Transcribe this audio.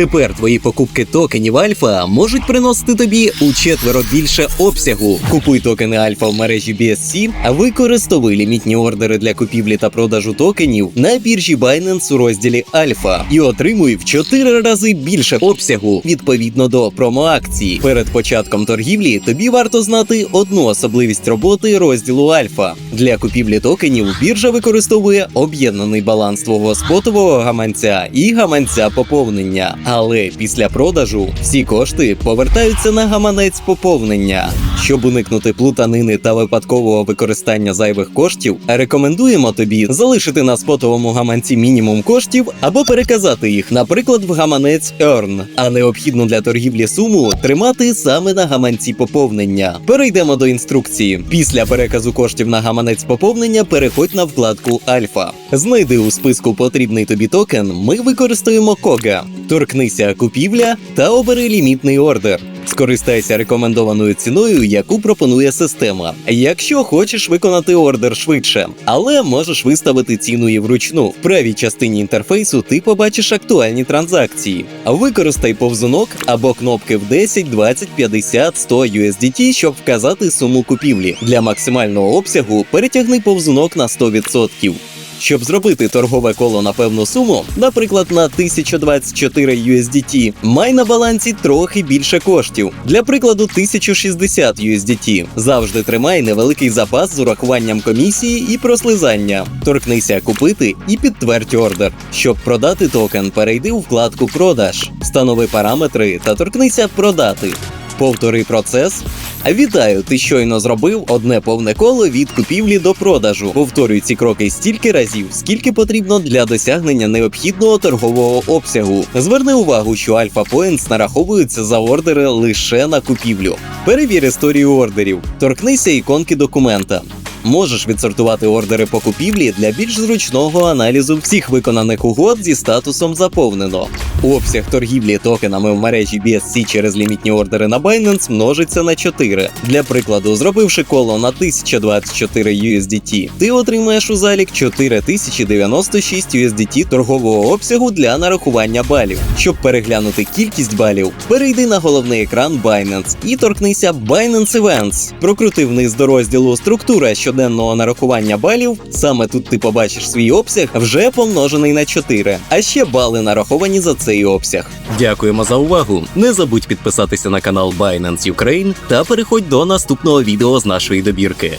Тепер твої покупки токенів Альфа можуть приносити тобі у четверо більше обсягу. Купуй токени Альфа в мережі BSC, а використовуй лімітні ордери для купівлі та продажу токенів на біржі Binance у розділі Альфа і отримуй в 4 рази більше обсягу відповідно до промоакції. Перед початком торгівлі тобі варто знати одну особливість роботи розділу Альфа. Для купівлі токенів біржа використовує об'єднаний баланс твого спотового гаманця і гаманця поповнення. Але після продажу всі кошти повертаються на гаманець поповнення. Щоб уникнути плутанини та випадкового використання зайвих коштів, рекомендуємо тобі залишити на спотовому гаманці мінімум коштів або переказати їх, наприклад, в гаманець Earn, а необхідну для торгівлі суму тримати саме на гаманці поповнення. Перейдемо до інструкції. Після переказу коштів на гаманець поповнення переходь на вкладку Альфа. Знайди у списку потрібний тобі токен. Ми використаємо Кога. Торкнися купівля та обери лімітний ордер. Скористайся рекомендованою ціною, яку пропонує система. Якщо хочеш виконати ордер швидше, але можеш виставити ціну і вручну. В правій частині інтерфейсу ти побачиш актуальні транзакції. Використай повзунок або кнопки в 10, 20, 50, 100 USDT, щоб вказати суму купівлі. Для максимального обсягу перетягни повзунок на 100%. Щоб зробити торгове коло на певну суму, наприклад, на 1024 USDT, май на балансі трохи більше коштів. Для прикладу, 1060 USDT. Завжди тримай невеликий запас з урахуванням комісії і прослизання. Торкнися купити і підтвердь ордер. Щоб продати токен, перейди у вкладку Продаж, встанови параметри та торкнися Продати. Повтори процес. Вітаю! Ти щойно зробив одне повне коло від купівлі до продажу. Повторюй ці кроки стільки разів, скільки потрібно для досягнення необхідного торгового обсягу. Зверни увагу, що Альфа Points нараховуються за ордери лише на купівлю. Перевір історію ордерів, торкнися іконки документа. Можеш відсортувати ордери по купівлі для більш зручного аналізу всіх виконаних угод зі статусом заповнено. Обсяг торгівлі токенами в мережі BSC через лімітні ордери на Binance множиться на 4. Для прикладу, зробивши коло на 1024 USDT, ти отримаєш у залік 4096 USDT торгового обсягу для нарахування балів. Щоб переглянути кількість балів, перейди на головний екран Binance і торкнися Binance Events. Прокрути вниз до розділу Структура щоденного нарахування балів. Саме тут ти побачиш свій обсяг вже помножений на 4, а ще бали нараховані за цей обсяг. Дякуємо за увагу. Не забудь підписатися на канал Binance Ukraine та переходь до наступного відео з нашої добірки.